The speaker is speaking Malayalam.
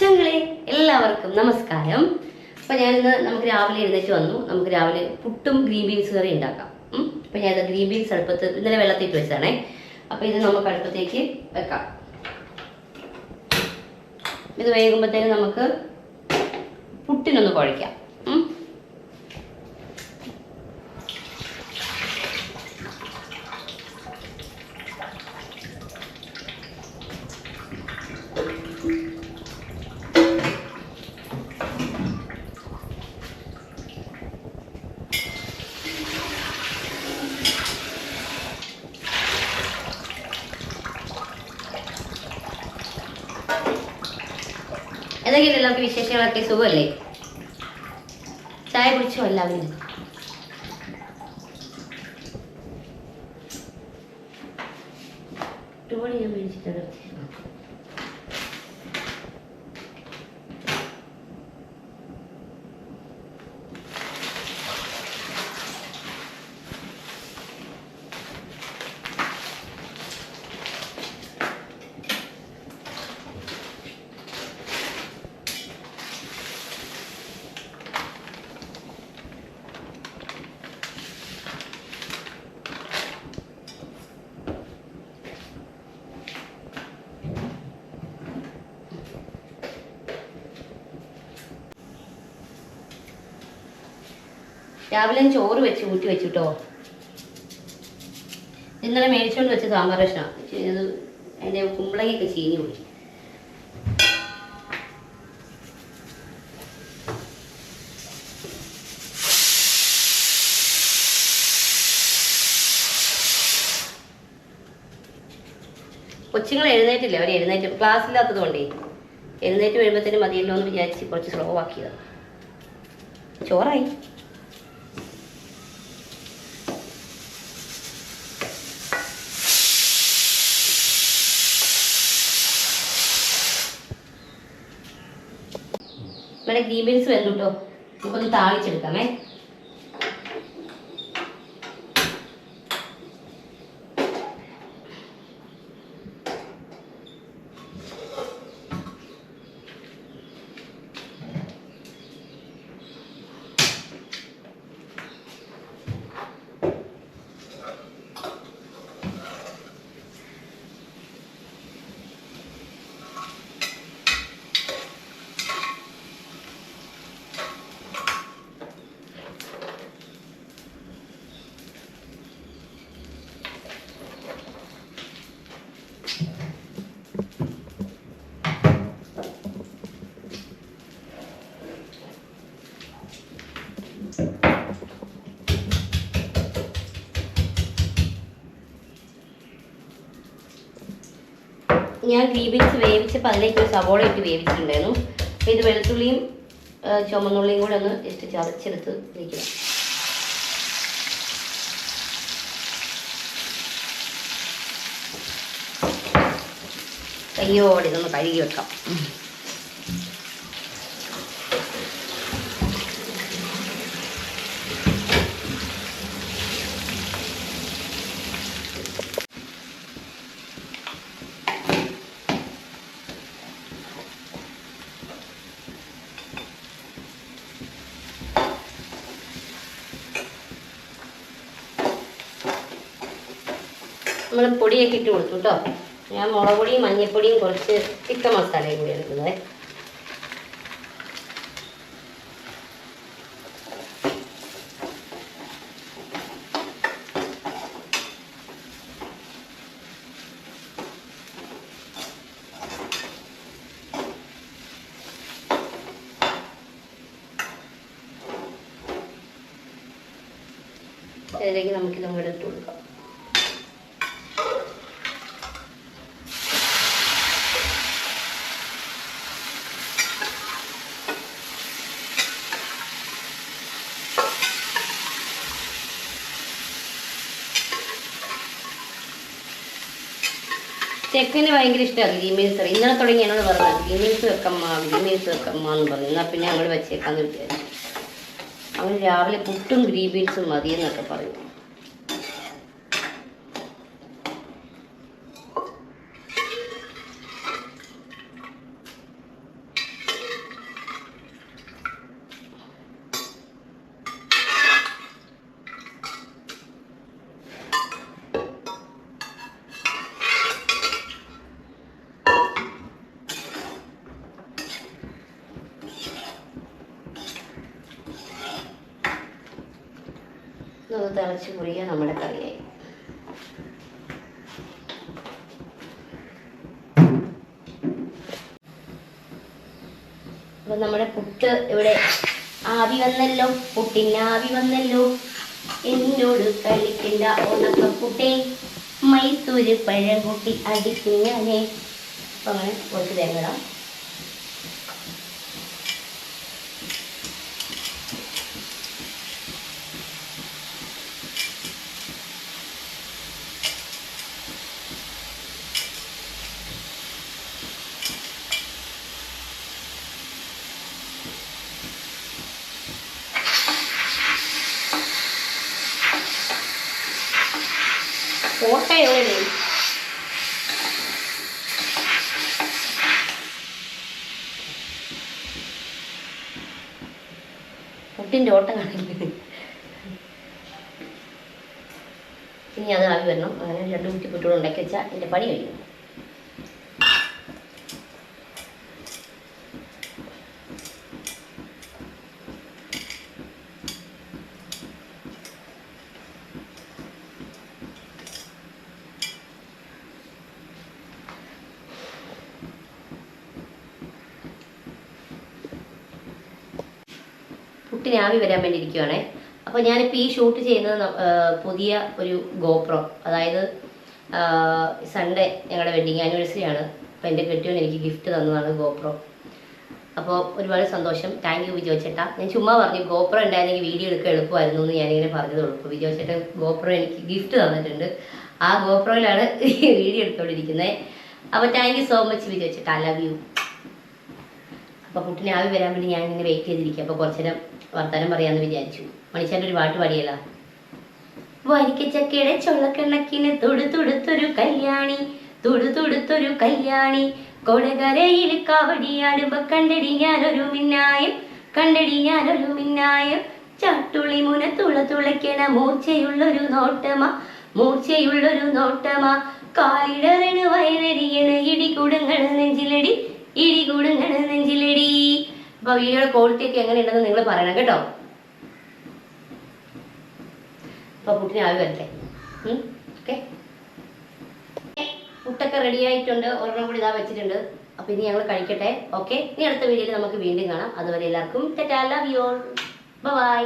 ചങ്ങളെ എല്ലാവർക്കും നമസ്കാരം. അപ്പൊ ഞാനിന്ന് നമുക്ക് രാവിലെ എഴുന്നേറ്റ് വന്നു. നമുക്ക് രാവിലെ പുട്ടും ഗ്രീൻ ബീൻസ് കറി ഉണ്ടാക്കാം. അപ്പൊ ഞാൻ ഗ്രീൻ ബീൻസ് അടുപ്പത്ത് ഇന്നലെ വെള്ളത്തിട്ട് വെച്ചതാണേ. അപ്പൊ ഇത് നമുക്ക് അടുപ്പത്തേക്ക് വെക്കാം. ഇത് വേകുമ്പോഴത്തേന് നമുക്ക് പുട്ടിനൊന്ന് കുഴയ്ക്കാം. എന്തെങ്കിലും എല്ലാവർക്കും വിശേഷങ്ങളൊക്കെ സുഖമല്ലേ? ചായ കുടിച്ചോ എല്ലാവരും? ഒരുപാട് ഞാൻ മേടിച്ചിട്ടുണ്ട്. രാവിലെ ചോറ് വെച്ച് ഊറ്റി വെച്ചിട്ടോ. ഇന്നലെ മേടിച്ചുകൊണ്ട് വെച്ച സാമ്പാർ കഷ്ണം. ഇത് അതിന്റെ കുമ്പളങ്ങയൊക്കെ ചീഞ്ഞു പോയി. കൊച്ചുങ്ങൾ എഴുന്നേറ്റില്ല? അവർ എഴുന്നേറ്റ് ക്ലാസ് ഇല്ലാത്തത് കൊണ്ടേ. എഴുന്നേറ്റ് വരുമ്പോഴത്തേനും മതിയല്ലോ എന്ന് വിചാരിച്ച് കുറച്ച് സ്ലോ ആക്കിയതാണ് ചോറായി. നമ്മുടെ ഗ്രീൻ ബീൻസ് വെന്തു കേട്ടോ നമുക്കൊന്ന് താളിച്ചെടുക്കാമേ. ഞാൻ ഗ്രീൻ ബീൻസ് വേവിച്ചപ്പോൾ ഒരു സവോള ഇട്ട് വേവിച്ചിട്ടുണ്ടായിരുന്നു. അപ്പോൾ ഇത് വെളുത്തുള്ളിയും ചുമന്നുള്ളിയും കൂടെ ഒന്ന് ജസ്റ്റ് ചതച്ചെടുത്ത് വയ്ക്കുക കയ്യോടെ ഇതൊന്ന് കഴുകി വെക്കാം. നമ്മൾ പൊടിയൊക്കെ ഇട്ട് കൊടുത്തു കേട്ടോ ഞാൻ മുളക് പൊടിയും മഞ്ഞൾപ്പൊടിയും കുറച്ച് ചിക്കൻ മസാലയും കൂടി എടുക്കുന്നത്. ഇതിലേക്ക് നമുക്കിതും ഇട്ട് കൊടുക്കാം. ചെക്കന് ഭയങ്കര ഇഷ്ടമാണ് ഗ്രീമീൻസ് കറി. ഇന്നലെ തുടങ്ങി എന്നോട് പറഞ്ഞത് ഗ്രീമീൻസ് വെക്കമ്മ ഗ്രീൻ ബീൻസ് വെക്കമ്മ എന്ന് പറഞ്ഞു എന്നാൽ പിന്നെ ഞങ്ങൾ വെച്ചേക്കാന്ന് വിചാരിച്ചു. അവൻ രാവിലെ പുട്ടും ഗ്രീൻ ബീൻസും മതിയെന്നൊക്കെ പറഞ്ഞു. ഇതൊന്ന് തിളച്ച് കുറിയാൻ നമ്മുടെ കറിയായി. അപ്പൊ നമ്മുടെ പുട്ട് ഇവിടെ ആവി വന്നല്ലോ പുട്ടിന് ആവി വന്നല്ലോ. എന്നോട് കളിക്കണ്ട ഉണക്കപ്പുട്ടേ മൈസൂര് പഴംകുട്ടി അടിക്കും ഞാനേ. അപ്പൊ അങ്ങനെ കുറച്ച് തേങ്ങ പുട്ടിന്റെ ഓട്ടം കാണിക്കുന്നത് ഇനി അത് ആവി വരണം. അങ്ങനെ രണ്ട് കുറ്റി പുട്ടുകൾ ഉണ്ടാക്കി വെച്ചാൽ പണി കഴിയും. പുട്ടിന് ആവി വരാൻ വേണ്ടി ഇരിക്കുവാണേ അപ്പോൾ ഞാനിപ്പോൾ ഈ ഷൂട്ട് ചെയ്യുന്നത് പുതിയ ഒരു ഗോപ്രോ. അതായത് സൺഡേ ഞങ്ങളുടെ വെഡിങ് ആനിവേഴ്സറി ആണ്. അപ്പോൾ എന്റെ കെട്ടിയോൻ എനിക്ക് ഗിഫ്റ്റ് തന്നതാണ് ഗോപ്രോ. അപ്പോൾ ഒരുപാട് സന്തോഷം. താങ്ക് യു വിജോ ചേട്ടാ. ഞാൻ ചുമ്മാ പറഞ്ഞു ഗോപ്രോ ഉണ്ടായിരുന്നെങ്കിൽ വീഡിയോ എടുക്കാൻ എളുപ്പമായിരുന്നു എന്ന് ഞാനിങ്ങനെ പറഞ്ഞതുള്ളൂ. ഉള്ളൂ അപ്പോൾ വിജോ ചേട്ടൻ ഗോപ്രോ എനിക്ക് ഗിഫ്റ്റ് തന്നിട്ടുണ്ട്. ആ ഗോപ്രോയിലാണ് വീഡിയോ എടുത്തുകൊണ്ടിരിക്കുന്നത് അപ്പോൾ thank you so much Vijo ചേട്ടാ. ലവ് യു അപ്പോൾ കുട്ടിനെ ആവി വരാൻ വേണ്ടി ഞാൻ ഇങ്ങനെ വെയിറ്റ് ചെയ്തിരിക്കുക അപ്പോൾ കുറച്ചു നേരം വർത്തമാനം പറയാന്ന് വിചാരിച്ചു. മണിച്ചാന്റെ ഒരു പാട്ട് പാടിയല്ല. വരിക്കച്ചക്കയുടെ ചൊള്ളക്കെണ്ണക്കിന് തൊടു തൊടുത്തൊരു കല്യാണി തൊടു തൊടുത്തൊരു കല്യാണി. കൊടകരയിൽ കാവടിയാടുമ്പോ കണ്ടടി ഞാനൊരു മിന്നായം കണ്ടടി ഞാനൊരു മിന്നായം. ചട്ടുള്ളി മുന തുള തുളയ്ക്കണ മൂർച്ചയുള്ളൊരു നോട്ടമ മൂർച്ചയുള്ളൊരു നോട്ടമ. കാലിടറിന് വയറരിയണ ഇടികൂടുങ്ങൾ നെഞ്ചിലടി ഇടികുടങ്ങൾ നെഞ്ചിലടി. അപ്പൊ വീഡിയോയുടെ ക്വാളിറ്റി ഒക്കെ എങ്ങനെയുണ്ടെന്ന് നിങ്ങൾ പറയണം കേട്ടോ. അപ്പൊ പുട്ടിന് ആവി വരട്ടെ. ഓക്കെ. റെഡി ആയിട്ടുണ്ട്. ഒരെണ്ണം കൂടി ഇതാ വെച്ചിട്ടുണ്ട്. അപ്പൊ ഇനി ഞങ്ങൾ കഴിക്കട്ടെ. ഓക്കെ. ഇനി അടുത്ത വീഡിയോയിൽ നമുക്ക് വീണ്ടും കാണാം. അതുവരെ എല്ലാവർക്കും tata. Love you all bye